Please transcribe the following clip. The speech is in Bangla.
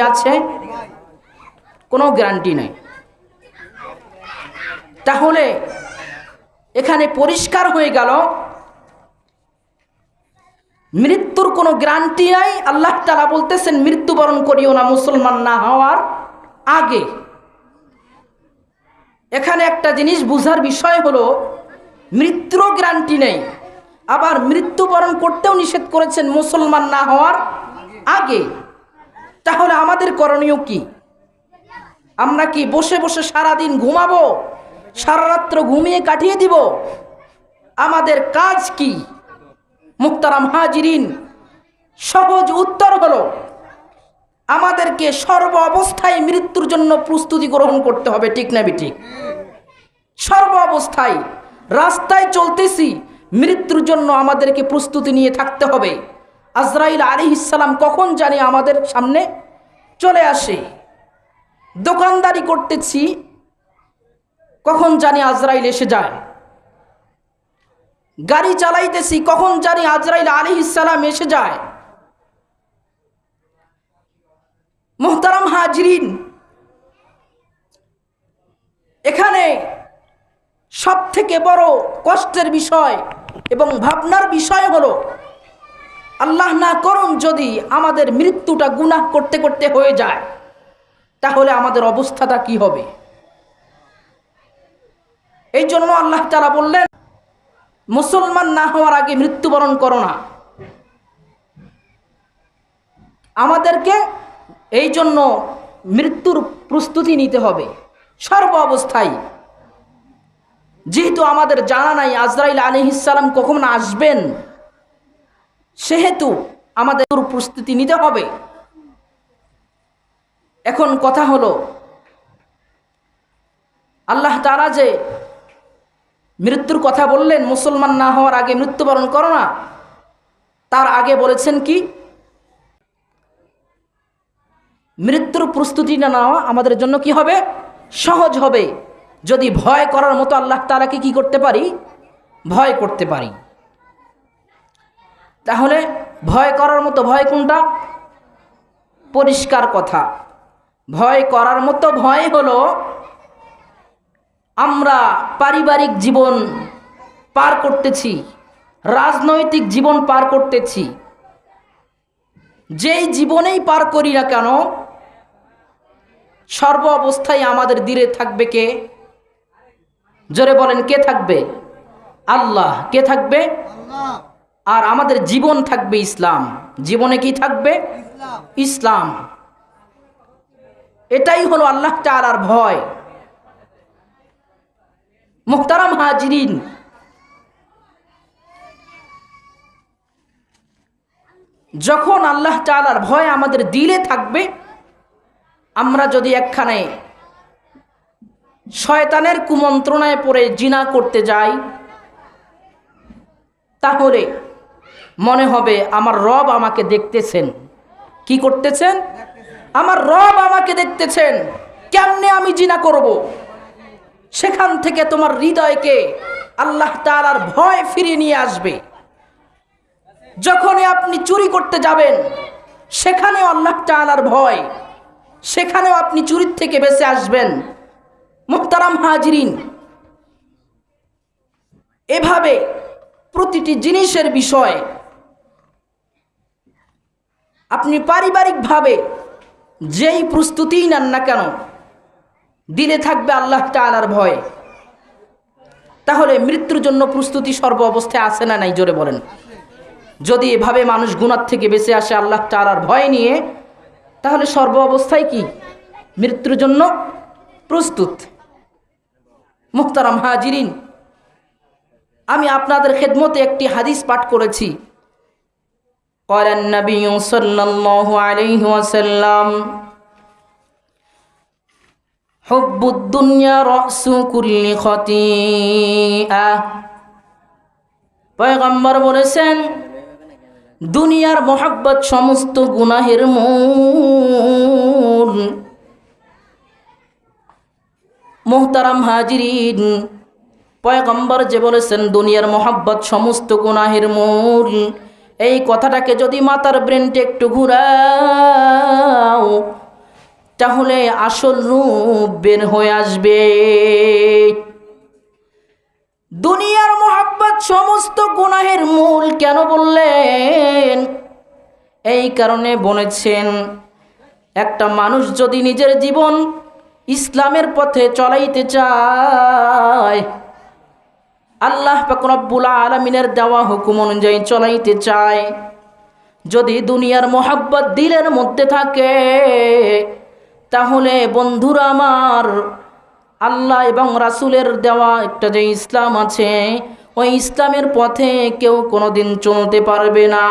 আছে, কোনো গ্যারান্টি নেই। তাহলে এখানে পরিষ্কার হয়ে গেল, মৃত্যুর কোনো গ্যারান্টি নাই। আল্লাহ তালা বলতেছেন, মৃত্যুবরণ করিও না, মুসলমান না হওয়ার আগে। এখানে একটা জিনিস বুঝার বিষয় হলো, মৃত্যুরও গ্যারান্টি নেই। আবার মৃত্যুবরণ করতেও নিষেধ করেছেন, মুসলমান না হওয়ার আগে। তাহলে আমাদের করণীয় কি? আমরা কি বসে বসে সারাদিন ঘুমাবো? সারা রাত্র ঘুমিয়ে কাটিয়ে দিব? আমাদের কাজ কি? মুক্তারাম হাজিরিন, সহজ উত্তর হলো, আমাদেরকে সর্ব অবস্থায় মৃত্যুর জন্য প্রস্তুতি গ্রহণ করতে হবে, ঠিক না ঠিক সর্ব অবস্থায়, রাস্তায় চলতেছি, মৃত্যুর জন্য আমাদেরকে প্রস্তুতি নিয়ে থাকতে হবে। আজরাইল আলী ইসালাম কখন জানি আমাদের সামনে চলে আসে? দোকানদারি করতেছি, কখন জানি আজরাইল এসে যায়? গাড়ি চালাইতেছি, কখন জানি আজরাইল আলী ইসালাম এসে যায়? মোহতারাম হাজরিন, এখানে সব থেকে বড় কষ্টের বিষয় এবং ভাবনার বিষয় হলো আল্লাহ না করুন যদি আমাদের মৃত্যুটা গুনাহ করতে করতে হয়ে যায়, তাহলে আমাদের অবস্থাটা কি হবে? এই জন্য আল্লাহ তারা বললেন, মুসলমান না হওয়ার আগে মৃত্যুবরণ করো না। আমাদেরকে এই জন্য মৃত্যুর প্রস্তুতি নিতে হবে। সর্ব অবস্থায়। যেহেতু আমাদের জানা নাই, আজরাইল আলী ইসালাম কখন আসবেন? সেহেতু আমাদের প্রস্তুতি নিতে হবে। এখন কথা হলো, আল্লাহ তারা যে মৃত্যুর কথা বললেন, মুসলমান না হওয়ার আগে মৃত্যুবরণ করো না, তার আগে বলেছেন কি? মৃত্যুর প্রস্তুতি না নেওয়া আমাদের জন্য কি হবে? সহজ হবে। যদি ভয় করার মতো আল্লাহ তালাকে কি করতে পারি? ভয় করতে পারি। তাহলে ভয় করার মতো ভয় কোনটা? পরিষ্কার কথা। ভয় করার মতো ভয় হলো আমরা পারিবারিক জীবন পার করতেছি, রাজনৈতিক জীবন পার করতেছি। যেই জীবনেই পার করি না কেন, সর্ব অবস্থায় আমাদের দিলে থাকবে কে? জোরে বলেন, কে থাকবে? আল্লাহ। কে থাকবে? আর আমাদের জীবন থাকবে ইসলাম। জীবনে কি থাকবে? ইসলাম। এটাই হলো আল্লাহ তালার ভয়। মুখতারাম হাজরিন। যখন আল্লাহ তালার ভয় আমাদের দিলে থাকবে, আমরা যদি একখানে শয়তানের কুমন্ত্রণায় পড়ে জিনা করতে যাই, তাহলে মনে হবে আমার রব আমাকে দেখতেছেন। কি করতেছেন? আমার রব আমাকে দেখতেছেন। কেমনে আমি জিনা করব? সেখান থেকে তোমার হৃদয়কে আল্লাহ তালার ভয় ফিরিয়ে নিয়ে আসবে। যখনই আপনি চুরি করতে যাবেন, সেখানেও আল্লাহ তালার ভয়। সেখানেও আপনি চুরির থেকে বেঁচে আসবেন। মুহতারাম হাজরিন, এভাবে প্রতিটি জিনিসের বিষয় আপনি পারিবারিকভাবে যেই প্রস্তুতিই নেন না কেন, দিলে থাকবে আল্লাহ তালার ভয়। তাহলে মৃত্যুর জন্য প্রস্তুতি সর্ব অবস্থায় আসে না নাই, জোরে বলেন। যদি এভাবে মানুষ গুণার থেকে বেঁচে আসে আল্লাহ তালার ভয় নিয়ে, তাহলে সর্ব অবস্থায় কি? মৃত্যুর জন্য প্রস্তুত। মুখতারাম হাজিরিন, আমি আপনাদের খেদমতে একটি হাদিস পাঠ করেছি। قال النبي صلى الله عليه وسلم حب الدنيا رأس كل خطيئة পয়গম্বর বলেছেন দুনিয়ার মোহাব্বত সমস্ত গুনাহের মূল মোহতারাম হাজিরিন পয়গম্বর যে বলেছেন দুনিয়ার মোহাব্বত সমস্ত গুনাহের মূল এই কথাটাকে যদি মাতার ব্রেনটে একটু ঘুরাও, তাহলে আসল রূপ বের হয়ে আসবে। দুনিয়ার মোহাব্বত সমস্ত গুনাহের মূল কেন বললেন? এই কারণে বলেছেন, একটা মানুষ যদি নিজের জীবন ইসলামের পথে চলাইতে চায় আল্লাহ রব্বুল আলমিনের দেওয়া হুকুম অনুযায়ী চলাইতে চায়। যদি দুনিয়ার মোহাব্বত দিলের মধ্যে থাকে, তাহলে বন্ধুরা আমার, আল্লাহ এবং রাসুলের দেওয়া একটা যে ইসলাম আছে, ওই ইসলামের পথে কেউ কোনো দিন চলতে পারবে না।